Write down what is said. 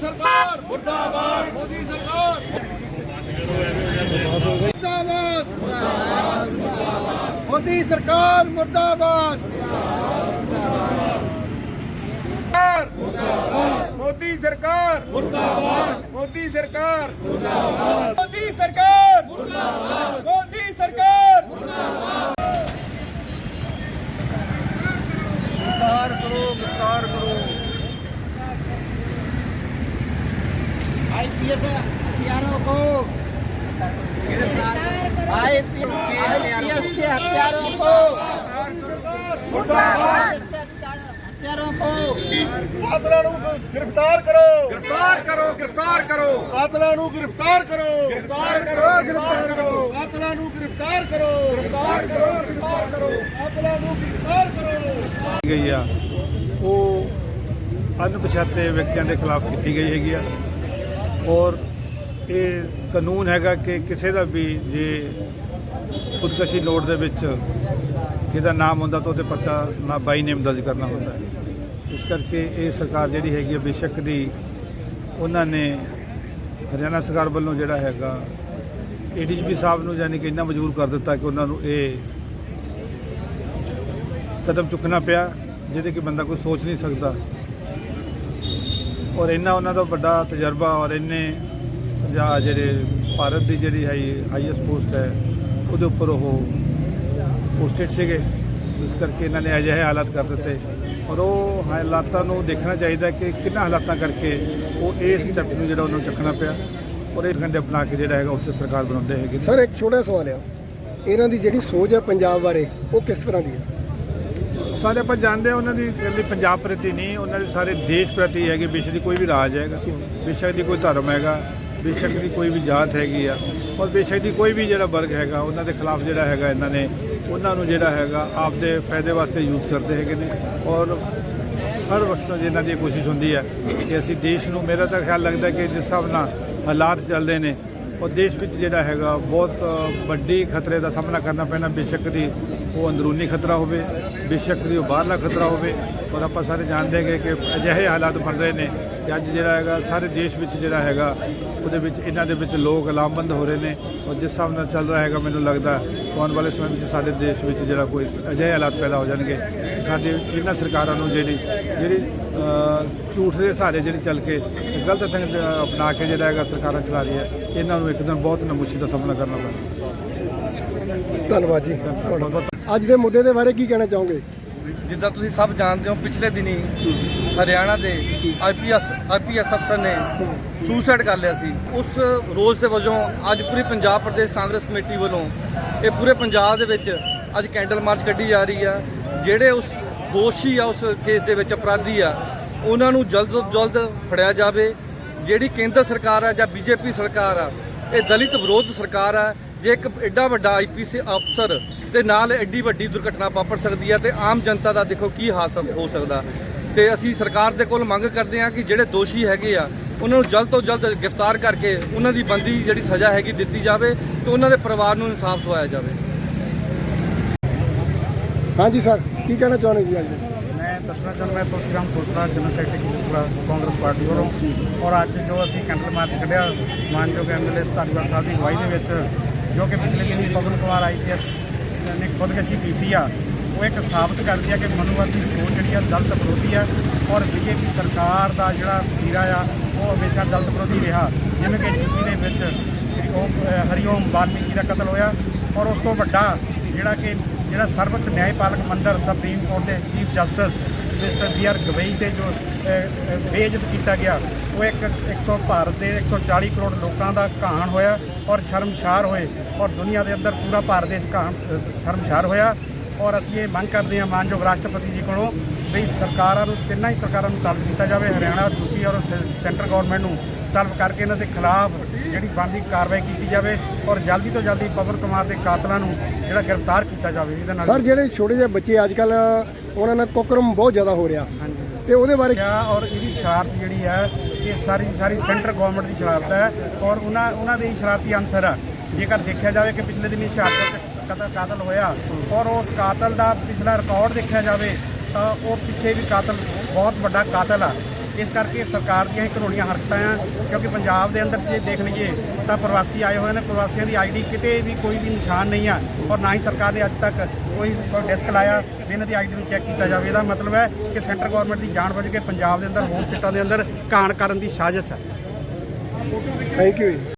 ਸਰਕਾਰ। ਮੁਰਦਾਬਾਦ। ਮੋਦੀ ਸਰਕਾਰ। ਮੁਰਦਾਬਾਦ। ਮੋਦੀ ਸਰਕਾਰ, ਮੁਰਦਾਬਾਦ। ਮੋਦੀ ਸਰਕਾਰ। ਮੁਰਦਾਬਾਦ ਮੋਦੀ ਸਰਕਾਰ। ਮੁਰਦਾਬਾਦ ਮੋਦੀ ਸਰਕਾਰ। ਮੁਰਦਾਬਾਦ ਮੋਦੀ ਸਰਕਾਰ ਮੁਰਦਾਬਾਦ ਕਰੋ ਵਿਸਤਾਰ ਕਰੋ आईपीएस हथियारों को आईपीएस आईपीएस के हथियारों को हथियारों को ਕਾਤਲਾਂ ਨੂੰ ਗ੍ਰਿਫਤਾਰ ਕਰੋ ਗ੍ਰਿਫਤਾਰ ਕਰੋ ਗ੍ਰਿਫਤਾਰ ਕਰੋ ਕਾਤਲਾਂ ਨੂੰ ਗ੍ਰਿਫਤਾਰ ਕਰੋ ਗ੍ਰਿਫਤਾਰ ਕਰੋ ਗ੍ਰਿਫਤਾਰ ਕਰੋ ਕਾਤਲਾਂ ਨੂੰ ਗ੍ਰਿਫਤਾਰ ਕਰੋ ਗ੍ਰਿਫਤਾਰ ਕਰੋ ਗ੍ਰਿਫਤਾਰ ਕਰੋ ਕਾਤਲਾਂ ਨੂੰ ਗ੍ਰਿਫਤਾਰ ਕਰੋ ਗਈ ਆ ਉਹ ਅਣਪਛਾਤੇ ਵਿਅਕਤੀਆਂ ਦੇ ਖਿਲਾਫ ਕੀਤੀ ਗਈ ਹੈਗੀ ਆ ਔਰ ਇਹ ਕਾਨੂੰਨ ਹੈਗਾ ਕਿ ਕਿਸੇ ਦਾ ਵੀ ਜੇ ਖੁਦਕਸ਼ੀ ਨੋਟ ਦੇ ਵਿੱਚ ਕਿਹਦਾ ਨਾਮ ਹੁੰਦਾ ਤਾਂ ਉਹਦੇ ਪਰਚਾ ਨਾ ਬਾਈ ਨੇਮ ਦਰਜ ਕਰਨਾ ਹੁੰਦਾ ਇਸ ਕਰਕੇ ਇਹ ਸਰਕਾਰ ਜਿਹੜੀ ਹੈਗੀ ਹੈ ਬੇਸ਼ੱਕ ਦੀ, ਉਹਨਾਂ ਨੇ ਹਰਿਆਣਾ ਸਰਕਾਰ ਵੱਲੋਂ ਜਿਹੜਾ ਹੈਗਾ, ਏਡੀਜੀਪੀ ਸਾਹਿਬ ਨੂੰ ਯਾਨੀ ਕਿ ਇੰਨਾ ਮਜਬੂਰ ਕਰ ਦਿੱਤਾ ਕਿ ਉਹਨਾਂ ਨੂੰ ਇਹ ਕਦਮ ਚੁੱਕਣਾ ਪਿਆ, ਜਿਹਦੇ ਕਿ ਬੰਦਾ ਕੋਈ ਸੋਚ ਨਹੀਂ ਸਕਦਾ। ਔਰ ਇੰਨਾ ਉਹਨਾਂ ਦਾ ਵੱਡਾ ਤਜਰਬਾ ਔਰ ਇੰਨੇ ਜਾਂ ਜਿਹੜੇ ਭਾਰਤ ਦੀ ਜਿਹੜੀ ਹੈ ਹਾਈਐਸਟ ਪੋਸਟ ਹੈ, ਉਹਦੇ ਉੱਪਰ ਉਹ ਪੋਸਟਡ ਸੀਗੇ। ਇਸ ਕਰਕੇ ਇਹਨਾਂ ਨੇ ਅਜਿਹੇ ਹਾਲਾਤ ਕਰ ਦਿੱਤੇ। ਔਰ ਉਹ ਹਾਲਾਤਾਂ ਨੂੰ ਦੇਖਣਾ ਚਾਹੀਦਾ ਕਿ ਕਿੰਨਾ ਹਾਲਾਤਾਂ ਕਰਕੇ ਉਹ ਇਸ ਸਟੈਪ ਨੂੰ ਜਿਹੜਾ ਉਹਨੂੰ ਚੱਕਣਾ ਪਿਆ ਔਰ ਇਹ ਘੰਟੇ ਅਪਣਾ ਕੇ ਜਿਹੜਾ ਹੈਗਾ ਉੱਥੇ ਸਰਕਾਰ ਬਣਾਉਂਦੇ ਹੈਗੇ ਸਰ, ਇੱਕ ਛੋਟਾ ਸਵਾਲ ਆ। ਇਹਨਾਂ ਦੀ ਜਿਹੜੀ ਸੋਚ ਹੈ ਪੰਜਾਬ ਬਾਰੇ, ਉਹ ਕਿਸ ਤਰ੍ਹਾਂ ਦੀ ਹੈ ਸਾਰੇ ਆਪਾਂ ਜਾਣਦੇ ਆ ਉਹਨਾਂ ਦੀ ਇਕੱਲੀ ਪੰਜਾਬ ਪ੍ਰਤੀ ਨਹੀਂ, ਉਹਨਾਂ ਦੇ ਸਾਰੇ ਦੇਸ਼ ਪ੍ਰਤੀ ਹੈਗੇ, ਵਿਸ਼ਵ ਦੀ ਕੋਈ ਵੀ ਰਾਜ ਹੈਗਾ ਬੇਸ਼ੱਕ ਦੀ ਕੋਈ ਧਰਮ ਹੈਗਾ ਬੇਸ਼ੱਕ ਦੀ ਕੋਈ ਵੀ ਜਾਤ ਹੈਗੀ ਆ, ਔਰ ਬੇਸ਼ੱਕ ਦੀ ਕੋਈ ਵੀ ਜਿਹੜਾ ਵਰਗ ਹੈਗਾ, ਉਹਨਾਂ ਦੇ ਖਿਲਾਫ ਜਿਹੜਾ ਹੈਗਾ ਇਹਨਾਂ ਨੇ, ਉਹਨਾਂ ਨੂੰ ਜਿਹੜਾ ਹੈਗਾ ਆਪਦੇ ਫਾਇਦੇ ਵਾਸਤੇ ਯੂਜ਼ ਕਰਦੇ ਹੈਗੇ ਨੇ, ਔਰ ਹਰ ਵਕਤ ਇਹਨਾਂ ਦੀ ਇਹ ਕੋਸ਼ਿਸ਼ ਹੁੰਦੀ ਹੈ ਕਿ ਅਸੀਂ ਦੇਸ਼ ਨੂੰ, ਮੇਰਾ ਤਾਂ ਖਿਆਲ ਲੱਗਦਾ ਕਿ ਜਿਸ ਹਿਸਾਬ ਨਾਲ ਹਾਲਾਤ ਚੱਲਦੇ ਨੇ ਔਰ ਦੇਸ਼ ਵਿੱਚ ਜਿਹੜਾ ਹੈਗਾ ਬਹੁਤ ਵੱਡੀ ਖਤਰੇ ਦਾ ਸਾਹਮਣਾ ਕਰਨਾ ਪੈਣਾ ਬੇਸ਼ੱਕ ਦੀ ਉਹ ਅੰਦਰੂਨੀ ਖਤਰਾ ਹੋਵੇ ਬੇਸ਼ੱਕ ਦੀ ਉਹ ਬਾਹਰਲਾ ਖਤਰਾ ਹੋਵੇ ਔਰ ਆਪਾਂ ਸਾਰੇ ਜਾਣਦੇ ਹੈਗੇ ਕਿ ਅਜਿਹੇ ਹਾਲਾਤ ਬਣ ਰਹੇ ਨੇ ਕਿ ਅੱਜ ਜਿਹੜਾ ਹੈਗਾ ਸਾਰੇ ਦੇਸ਼ ਵਿੱਚ ਜਿਹੜਾ ਹੈਗਾ ਉਹਦੇ ਵਿੱਚ ਇਹਨਾਂ ਦੇ ਵਿੱਚ ਲੋਕ ਲਾਮਬੰਦ ਹੋ ਰਹੇ ਨੇ ਔਰ ਜਿਸ ਹਿਸਾਬ ਨਾਲ ਚੱਲ ਰਿਹਾ ਹੈਗਾ ਮੈਨੂੰ ਲੱਗਦਾ ਆਉਣ ਵਾਲੇ ਸਮੇਂ ਵਿੱਚ ਸਾਡੇ ਦੇਸ਼ ਵਿੱਚ ਜਿਹੜਾ ਕੋਈ ਅਜਿਹੇ ਹਾਲਾਤ ਪੈਦਾ ਹੋ ਜਾਣਗੇ। ਸਾਡੇ ਇਹਨਾਂ ਸਰਕਾਰਾਂ ਨੂੰ ਜਿਹੜੀ ਜਿਹੜੀ ਝੂਠ ਦੇ ਸਹਾਰੇ ਜਿਹੜੀ ਚੱਲ ਕੇ ਗਲਤ ਢੰਗ ਅਪਣਾ ਕੇ ਜਿਹੜਾ ਹੈਗਾ ਸਰਕਾਰਾਂ ਚਲਾ ਰਹੀ ਹੈ ਇਹਨਾਂ ਨੂੰ ਇੱਕ ਦਿਨ ਬਹੁਤ ਨਮੂਸ਼ੀ ਦਾ ਸਾਹਮਣਾ ਕਰਨਾ ਪੈਣਾ ਧੰਨਵਾਦ ਜੀ। ਤੁਹਾਡਾ ਬਹੁਤ ਅੱਜ ਦੇ ਮੁੱਦੇ ਦੇ ਬਾਰੇ ਕੀ ਕਹਿਣਾ ਚਾਹੋਗੇ? ਜਿੱਦਾਂ ਤੁਸੀਂ ਸਭ ਜਾਣਦੇ ਹੋ ਪਿਛਲੇ ਦਿਨੀ ਹਰਿਆਣਾ ਦੇ ਆਈਪੀਐਸ ਆਈਪੀਐਸ ਅਫਸਰ ਨੇ ਸੁਸਾਈਡ ਕਰ ਲਿਆ ਸੀ। ਉਸ ਰੋਜ਼ ਦੇ ਵਜੋਂ ਅੱਜ ਪੂਰੀ ਪੰਜਾਬ ਪ੍ਰਦੇਸ਼ ਕਾਂਗਰਸ ਕਮੇਟੀ ਵੱਲੋਂ ਇਹ ਪੂਰੇ ਪੰਜਾਬ ਦੇ ਵਿੱਚ ਅੱਜ ਕੈਂਡਲ ਮਾਰਚ ਕੱਢੀ ਜਾ ਰਹੀ ਆ। ਜਿਹੜੇ ਉਸ ਦੋਸ਼ੀ ਆ ਉਸ ਕੇਸ ਦੇ ਵਿੱਚ ਅਪਰਾਧੀ ਆ ਉਹਨਾਂ ਨੂੰ ਜਲਦ ਤੋਂ ਜਲਦ ਫੜਿਆ ਜਾਵੇ। ਜਿਹੜੀ ਕੇਂਦਰ ਸਰਕਾਰ ਆ ਜਾਂ ਬੀਜੇਪੀ ਸਰਕਾਰ ਆ ਇਹ ਦਲਿਤ ਵਿਰੋਧ ਸਰਕਾਰ ਆ ਜੇ ਇੱਕ ਐਡਾ ਵੱਡਾ ਆਈਪੀਸੀ ਅਫਸਰ ਦੇ ਨਾਲ ਐਡੀ ਵੱਡੀ ਦੁਰਘਟਨਾ ਵਾਪਰ ਸਕਦੀ ਹੈ ਤੇ ਆਮ ਜਨਤਾ ਦਾ ਦੇਖੋ ਕੀ ਹਾਸਲ ਹੋ ਸਕਦਾ। ਤੇ ਅਸੀਂ ਸਰਕਾਰ ਦੇ ਕੋਲ ਮੰਗ ਕਰਦੇ ਹਾਂ ਕਿ ਜਿਹੜੇ ਦੋਸ਼ੀ ਹੈਗੇ ਆ ਉਹਨਾਂ ਨੂੰ ਜਲਦ ਤੋਂ ਜਲਦ ਗ੍ਰਿਫਤਾਰ ਕਰਕੇ ਉਹਨਾਂ ਦੀ ਬੰਦੀ ਜਿਹੜੀ ਸਜ਼ਾ ਹੈਗੀ ਦਿੱਤੀ ਜਾਵੇ ਤੇ ਉਹਨਾਂ ਦੇ ਪਰਿਵਾਰ ਨੂੰ ਇਨਸਾਫ ਦਵਾਇਆ ਜਾਵੇ। ਹਾਂਜੀ ਸਰ ਕੀ ਕਹਿਣਾ ਚਾਹੁੰਦੇ ਜੀ ਅੱਜ? ਮੈਂ ਦੱਸਣਾ ਚਾਹੁੰਦਾ ਮੈਂ Tulsiram Khosla general secretary Congress party ਵੱਲੋਂ। ਔਰ ਅੱਜ ਜੋ ਅਸੀਂ ਕੈਂਡਲ ਮਾਰਚ ਕੱਢਿਆ ਮਾਨਯੋਗ ਐਮਐਲਏ ਧਾਰੀਵਾਲ ਸਾਹਿਬ ਦੀ ਅਗਵਾਈ ਦੇ ਵਿੱਚ ਜੋ ਕਿ ਪਿਛਲੇ ਦਿਨੀ ਪਵਨ ਕੁਮਾਰ ਆਈਪੀਐਸ ਨੇ ਖੁਦਕਸ਼ੀ ਕੀਤੀ ਆ। ਉਹ ਇੱਕ ਸਾਬਤ ਕਰਦੀ ਆ ਕਿ ਮਨੁਵਾਦੀ ਸੋਚ ਜਿਹੜੀ ਆ ਦਲਿਤ ਵਿਰੋਧੀ ਆ ਔਰ ਬੀਜੇਪੀ ਸਰਕਾਰ ਦਾ ਜਿਹੜਾ ਵੀਰਾ ਆ, ਉਹ ਹਮੇਸ਼ਾ ਦਲਤ ਵਿਰੋਧੀ ਰਿਹਾ। ਜਿਵੇਂ ਕਿ ਯੂਪੀ ਦੇ ਵਿੱਚ ਸ੍ਰੀ ਓਮ, ਅਹ ਹਰੀਓਮ ਵਾਲਮੀਕੀ ਦਾ ਕਤਲ ਹੋਇਆ ਔਰ ਉਸ ਤੋਂ ਵੱਡਾ ਜਿਹੜਾ ਕਿ ਜਿਹੜਾ ਸਰਵਉੱਚ ਨਿਆਂਪਾਲਕ ਮੰਦਰ ਸੁਪਰੀਮ ਕੋਰਟ ਦੇ chief justice mister B R Gavai ਤੇ ਜੋ ਅਹ, ਬੇਇੱਜ਼ਤ ਕੀਤਾ ਗਿਆ ਉਹ ਇੱਕ 100 ਭਾਰਤ ਦੇ 140 ਕਰੋੜ ਲੋਕਾਂ ਦਾ ਕਹਾਣ ਹੋਇਆ ਔਰ ਸ਼ਰਮਸ਼ਾਰ ਹੋਏ ਔਰ ਦੁਨੀਆ ਦੇ ਅੰਦਰ ਪੂਰਾ ਭਾਰਤ ਦੇਸ਼ ਕਹਾਣ ਸ਼ਰਮਸ਼ਾਰ ਹੋਇਆ। ਔਰ ਅਸੀਂ ਇਹ ਮੰਗ ਕਰਦੇ ਹਾਂ ਮਾਨਯੋਗ ਰਾਸ਼ਟਰਪਤੀ ਜੀ ਕੋਲੋਂ ਵੀ ਸਰਕਾਰਾਂ ਨੂੰ ਤਿੰਨਾਂ ਹੀ ਸਰਕਾਰਾਂ ਨੂੰ ਤਲਬ ਕੀਤਾ ਜਾਵੇ ਹਰਿਆਣਾ ਯੂਪੀ ਔਰ ਸੈਂਟਰ ਗਵਰਨਮੈਂਟ ਨੂੰ ਤਲਬ ਕਰਕੇ ਇਹਨਾਂ ਦੇ ਖਿਲਾਫ ਜਿਹੜੀ ਬਣਦੀ ਕਾਰਵਾਈ ਕੀਤੀ ਜਾਵੇ ਔਰ ਜਲਦੀ ਤੋਂ ਜਲਦੀ ਪਵਨ ਕੁਮਾਰ ਦੇ ਕਾਤਲਾਂ ਨੂੰ ਜਿਹੜਾ ਗ੍ਰਿਫਤਾਰ ਕੀਤਾ ਜਾਵੇ ਇਹਦੇ ਨਾਲ ਸਰ ਜਿਹੜੇ ਛੋਟੇ ਜਿਹੇ ਬੱਚੇ ਅੱਜ ਕੱਲ ਉਹਨਾਂ ਨਾਲ ਕੁਕਰਮ ਬਹੁਤ ਜ਼ਿਆਦਾ ਹੋ ਰਿਹਾ। ਤੇ ਉਹਦੇ ਬਾਰੇ ਕਿਹਾ ਔਰ ਇਹਦੀ ਸ਼ਰਾਰਤ ਜਿਹੜੀ ਹੈ ਇਹ ਸਾਰੀ ਸਾਰੀ ਸੈਂਟਰ ਗਵਰਨਮੈਂਟ ਦੀ ਸ਼ਰਾਰਤ ਹੈ ਔਰ ਉਹਨਾਂ ਉਹਨਾਂ ਦੇ ਹੀ ਸ਼ਰਾਰਤੀ ਅਨਸਰ ਆ। ਜੇਕਰ ਦੇਖਿਆ ਜਾਵੇ ਕਿ ਪਿਛਲੇ ਦਿਨੀ 'ਚ ਕਤਲ ਕਾਤਲ ਹੋਇਆ ਔਰ ਉਸ ਕਾਤਲ ਦਾ ਪਿਛਲਾ ਰਿਕਾਰਡ ਦੇਖਿਆ ਜਾਵੇ ਤਾਂ ਉਹ ਪਿੱਛੇ ਵੀ ਕਾਤਲ ਬਹੁਤ ਵੱਡਾ ਕਾਤਲ ਆ। ਇਸ ਕਰਕੇ ਸਰਕਾਰ ਦੀਆਂ ਇਹ ਘਰੋਣੀਆਂ ਹਰਕਤਾਂ ਆ, ਕਿਉਂਕਿ ਪੰਜਾਬ ਦੇ ਅੰਦਰ ਜੇ ਦੇਖ ਲਈਏ ਤਾਂ ਪ੍ਰਵਾਸੀ ਆਏ ਹੋਏ ਨੇ, ਪ੍ਰਵਾਸੀਆਂ ਦੀ ਆਈਡੀ ਕਿਤੇ ਵੀ ਕੋਈ ਵੀ ਨਿਸ਼ਾਨ ਨਹੀਂ ਆ ਔਰ ਨਾ ਹੀ ਸਰਕਾਰ ਨੇ ਅੱਜ ਤੱਕ ਕੋਈ ਡੈਸਕ ਲਾਇਆ ਵੀ ਇਹਨਾਂ ਦੀ ਆਈਡੀ ਨੂੰ ਚੈੱਕ ਕੀਤਾ ਜਾਵੇ। ਇਹਦਾ ਮਤਲਬ ਹੈ ਕਿ ਸੈਂਟਰ ਗਵਰਨਮੈਂਟ ਦੀ ਜਾਣ ਜਾਣਬੁੱਝ ਕੇ ਪੰਜਾਬ ਦੇ ਅੰਦਰ ਹੋਰ ਸਿੱਟਾਂ ਦੇ ਅੰਦਰ ਕਾਣ ਕਰਨ ਦੀ ਸਾਜ਼ਿਸ਼ ਹੈ ਥੈਂਕ ਯੂ ਜੀ।